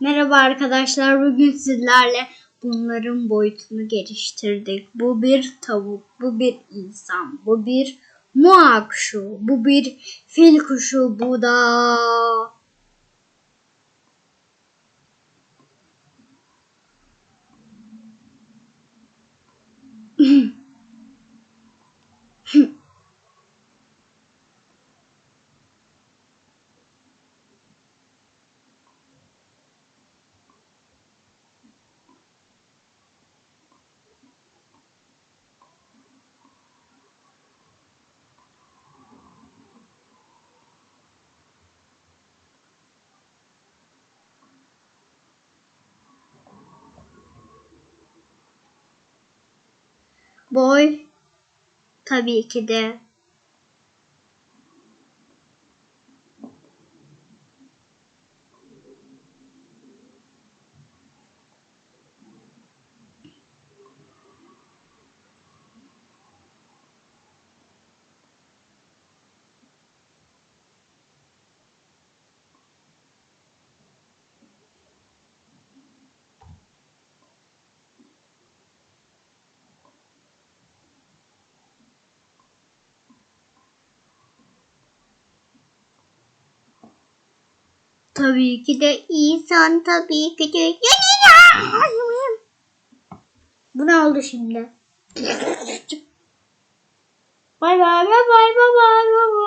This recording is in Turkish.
Merhaba arkadaşlar. Bugün sizlerle bunların boyutunu geliştirdik. Bu bir tavuk, bu bir insan, bu bir muha kuşu, bu bir fil kuşu, bu da boy tabii ki de tabii ki de insan tabii ki de Bu ne oldu şimdi? Bay bay bay bay bay bay.